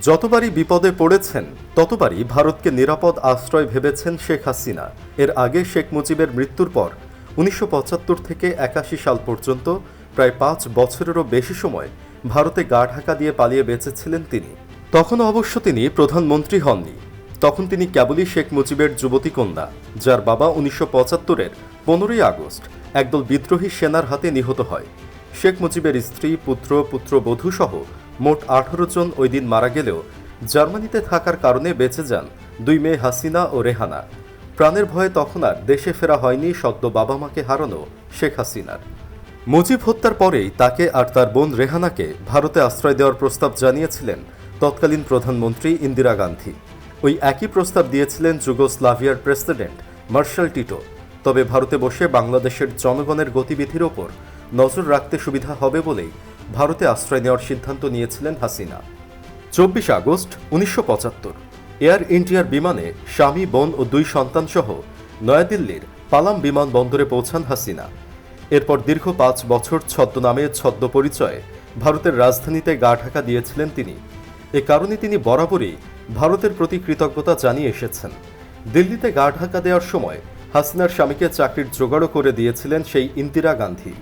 যতবারই বিপদে পড়েছেন, ততবারই ভারতকে নিরাপদ আশ্রয় ভেবেছেন শেখ হাসিনা। এর আগে শেখ মুজিবের মৃত্যুর পর উনিশশো পঁচাত্তর থেকে একাশি সাল পর্যন্ত প্রায় পাঁচ বছরেরও বেশি সময় ভারতে গা ঢাকা দিয়ে পালিয়ে বেঁচেছিলেন তিনি। তখন অবশ্য তিনি প্রধানমন্ত্রী হননি। তখন তিনি কেবলই শেখ মুজিবের যুবতী কন্যা, যার বাবা উনিশশো পঁচাত্তরের পনেরোই আগস্ট একদল বিদ্রোহী সেনার হাতে নিহত হয়। শেখ মুজিবের স্ত্রী, পুত্র পুত্রবধূ সহ মোট আঠারো জন ওই দিন মারা গেলেও জার্মানিতে থাকার কারণে বেঁচে যান দুই মেয়ে হাসিনা ও রেহানা। প্রাণের ভয়ে তখন আর দেশে ফেরা হয়নি সদ্য বাবা মাকে হারানো শেখ হাসিনার। মুজিব হত্যার পরেই তাকে আর তার বোন রেহানাকে ভারতে আশ্রয় দেওয়ার প্রস্তাব জানিয়েছিলেন তৎকালীন প্রধানমন্ত্রী ইন্দিরা গান্ধী। ওই একই প্রস্তাব দিয়েছিলেন যুগোস্লাভিয়ার প্রেসিডেন্ট মার্শাল টিটো। তবে ভারতে বসে বাংলাদেশের জনগণের গতিবিধির ওপর নজর রাখতে সুবিধা হবে বলেই ভারতে আশ্রয় নেওয়ার সিদ্ধান্ত নিয়েছিলেন হাসিনা। চব্বিশ আগস্ট উনিশশো পঁচাত্তর, এয়ার ইন্ডিয়ার বিমানে স্বামী, বোন ও দুই সন্তান সহ নয়াদিল্লির পালাম বিমানবন্দরে পৌঁছান হাসিনা। এরপর দীর্ঘ পাঁচ বছর ছদ্মনামে ছদ্ম পরিচয়ে ভারতের রাজধানীতে গা ঢাকা দিয়েছিলেন তিনি। এ কারণে তিনি বরাবরই ভারতের প্রতি কৃতজ্ঞতা জানিয়ে এসেছেন। দিল্লিতে গা ঢাকা দেওয়ার সময় হাসিনার স্বামীকে চাকরির জোগাড়ও করে দিয়েছিলেন সেই ইন্দিরা গান্ধী।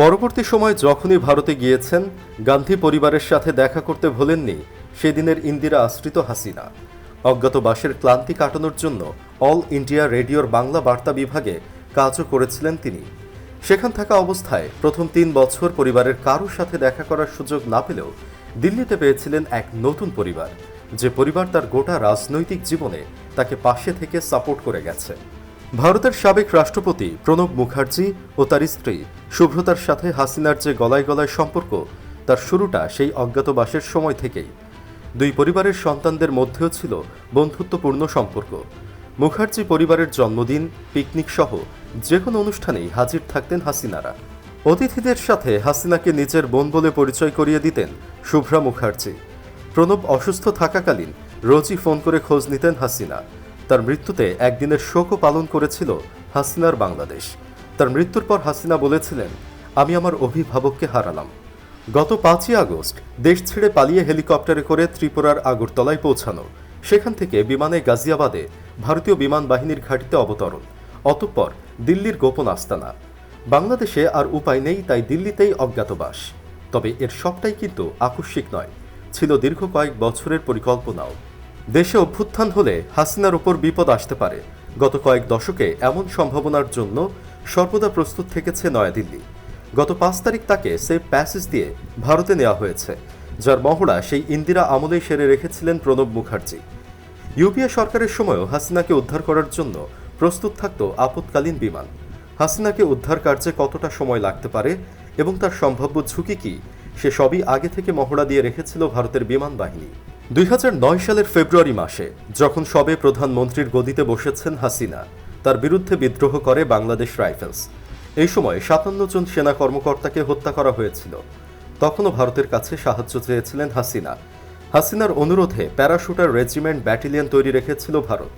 পরবর্তী সময় যখনই ভারতে গিয়েছেন, গান্ধী পরিবারের সাথে দেখা করতে ভোলেননি সেদিনের ইন্দিরা আশ্রিত হাসিনা। অজ্ঞাতবাসের ক্লান্তি কাটানোর জন্য অল ইন্ডিয়া রেডিওর বাংলা বার্তা বিভাগে কাজও করেছিলেন তিনি। সেখান থাকা অবস্থায় প্রথম তিন বছর পরিবারের কারোর সাথে দেখা করার সুযোগ না পেলেও দিল্লিতে পেয়েছিলেন এক নতুন পরিবার, যে পরিবার তার গোটা রাজনৈতিক জীবনে তাকে পাশে থেকে সাপোর্ট করে গেছে। ভারতের সাবেক রাষ্ট্রপতি প্রণব মুখার্জি ও তার স্ত্রী শুভ্রতার সাথে হাসিনার যে গলায় গলায় সম্পর্ক, তার শুরুটা সেই অজ্ঞাতবাসের সময় থেকেই। দুই পরিবারের সন্তানদের মধ্যেও ছিল বন্ধুত্বপূর্ণ সম্পর্ক। মুখার্জি পরিবারের জন্মদিন, পিকনিক সহ যে কোনো অনুষ্ঠানেই হাজির থাকতেন হাসিনারা। অতিথিদের সাথে হাসিনাকে নিজের বোন বলে পরিচয় করিয়ে দিতেন শুভ্রা মুখার্জি। প্রণব অসুস্থ থাকাকালীন রোজই ফোন করে খোঁজ নিতেন হাসিনা। তার মৃত্যুতে একদিনের শোকও পালন করেছিল হাসিনার বাংলাদেশ। তার মৃত্যুর পর হাসিনা বলেছিলেন, আমি আমার অভিভাবককে হারালাম। গত পাঁচই আগস্ট, দেশ ছেড়ে পালিয়ে হেলিকপ্টারে করে ত্রিপুরার আগরতলায় পৌঁছানো। সেখান থেকে বিমানে গাজিয়াবাদে ভারতীয় বিমান বাহিনীর ঘাঁটিতে অবতরণ। অতঃপর দিল্লির গোপন আস্তানা। বাংলাদেশে আর উপায় নেই, তাই দিল্লিতেই অজ্ঞাতবাস তবে এর সবটাই কিন্তু আকস্মিক নয়। ছিল দীর্ঘ কয়েক বছরের পরিকল্পনাও। দেশে অভ্যুত্থান হলে হাসিনার উপর বিপদ আসতে পারে। গত কয়েক দশকে এমন সম্ভাবনার জন্য সর্বদা প্রস্তুত থেকেছে নয়াদিল্লি। গত পাঁচ তারিখ তাকে সেফ প্যাসেজ দিয়ে ভারতে নেওয়া হয়েছে, যার মহড়া সেই ইন্দিরা আমলেই সেরে রেখেছিলেন প্রণব মুখার্জি। ইউপিএ সরকারের সময়ও হাসিনাকে উদ্ধার করার জন্য প্রস্তুত থাকত আপৎকালীন বিমান। হাসিনাকে উদ্ধার কার্যে কতটা সময় লাগতে পারে এবং তার সম্ভাব্য ঝুঁকি কি সে সবই আগে থেকে মহড়া দিয়ে রেখেছিল ভারতের বিমান বাহিনী। দুই হাজার নয় সালের ফেব্রুয়ারি মাসে, যখন সবে প্রধানমন্ত্রীর গদিতে বসেছেন হাসিনা, তার বিরুদ্ধে বিদ্রোহ করে বাংলাদেশ রাইফেলস। এই সময় সাতান্ন জন সেনা কর্মকর্তাকে হত্যা করা হয়েছিল। তখনও ভারতের কাছে সাহায্য চেয়েছিলেন হাসিনা। হাসিনার অনুরোধে প্যারাশুটার রেজিমেন্ট ব্যাটালিয়ন তৈরি রেখেছিল ভারত।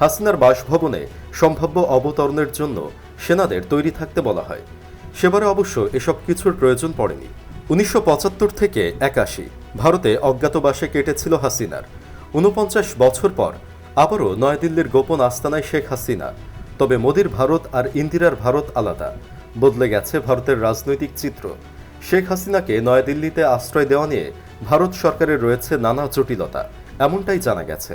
হাসিনার বাসভবনে সম্ভাব্য অবতরণের জন্য সেনাদের তৈরি থাকতে বলা হয়। সেবারে অবশ্য এসব কিছুর প্রয়োজন পড়েনি। উনিশশো পঁচাত্তর থেকে একাশি। ভারতে অজ্ঞাতবাসে কেটেছিল হাসিনার। উনপঞ্চাশ বছর পর আবারও নয়াদিল্লির গোপন আস্তানায় শেখ হাসিনা। তবে মোদির ভারত আর ইন্দিরার ভারত আলাদা। বদলে গেছে ভারতের রাজনৈতিক চিত্র। শেখ হাসিনাকে নয়াদিল্লিতে আশ্রয় দেওয়া নিয়ে ভারত সরকারের রয়েছে নানা জটিলতা, এমনটাই জানা গেছে।